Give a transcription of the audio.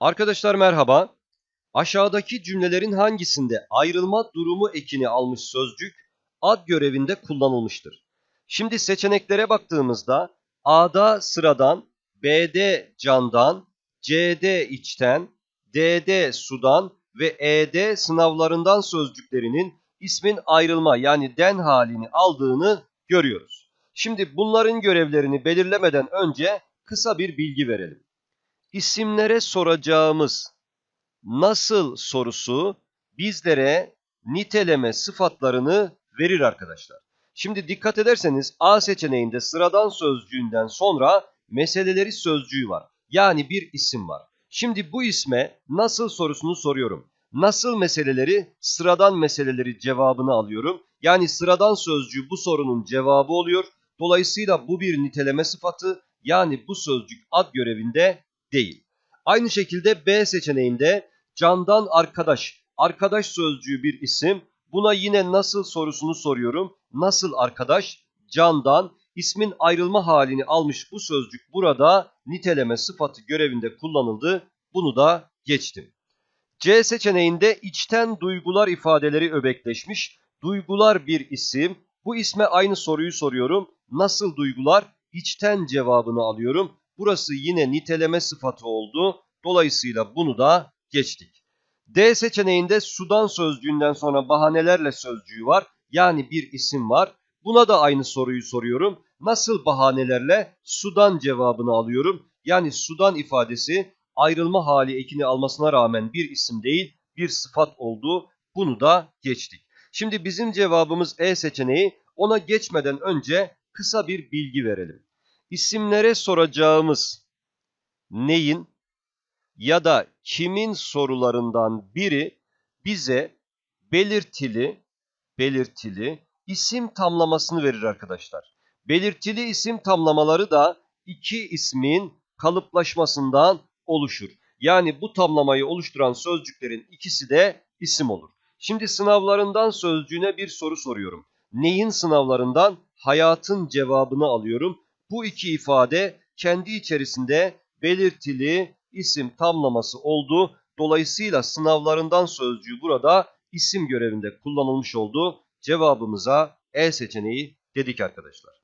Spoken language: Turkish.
Arkadaşlar merhaba. Aşağıdaki cümlelerin hangisinde ayrılma durumu ekini almış sözcük ad görevinde kullanılmıştır? Şimdi seçeneklere baktığımızda A'da sıradan, B'de candan, C'de içten, D'de sudan ve E'de sınavlarından sözcüklerinin ismin ayrılma yani den halini aldığını görüyoruz. Şimdi bunların görevlerini belirlemeden önce kısa bir bilgi verelim. İsimlere soracağımız nasıl sorusu bizlere niteleme sıfatlarını verir arkadaşlar. Şimdi dikkat ederseniz A seçeneğinde sıradan sözcüğünden sonra meseleleri sözcüğü var. Yani bir isim var. Şimdi bu isme nasıl sorusunu soruyorum. Nasıl meseleleri sıradan meseleleri cevabını alıyorum. Yani sıradan sözcüğü bu sorunun cevabı oluyor. Dolayısıyla bu bir niteleme sıfatı yani bu sözcük ad görevinde değil. Aynı şekilde B seçeneğinde candan arkadaş. Arkadaş sözcüğü bir isim. Buna yine nasıl sorusunu soruyorum. Nasıl arkadaş? Candan ismin ayrılma halini almış bu sözcük burada niteleme sıfatı görevinde kullanıldı. Bunu da geçtim. C seçeneğinde içten duygular ifadeleri öbekleşmiş. Duygular bir isim. Bu isme aynı soruyu soruyorum. Nasıl duygular? İçten cevabını alıyorum. Burası yine niteleme sıfatı oldu. Dolayısıyla bunu da geçtik. D seçeneğinde sudan sözcüğünden sonra bahanelerle sözcüğü var. Yani bir isim var. Buna da aynı soruyu soruyorum. Nasıl bahanelerle sudan cevabını alıyorum. Yani sudan ifadesi ayrılma hali ekini almasına rağmen bir isim değil bir sıfat oldu. Bunu da geçtik. Şimdi bizim cevabımız E seçeneği. Ona geçmeden önce kısa bir bilgi verelim. İsimlere soracağımız neyin ya da kimin sorularından biri bize belirtili belirtili isim tamlamasını verir arkadaşlar. Belirtili isim tamlamaları da iki ismin kalıplaşmasından oluşur. Yani bu tamlamayı oluşturan sözcüklerin ikisi de isim olur. Şimdi sınavlarından sözcüğüne bir soru soruyorum. Neyin sınavlarından? Hayatın cevabını alıyorum. Bu iki ifade kendi içerisinde belirtili isim tamlaması oldu. Dolayısıyla sınavlarından sözcüğü burada isim görevinde kullanılmış oldu. Cevabımıza E seçeneği dedik arkadaşlar.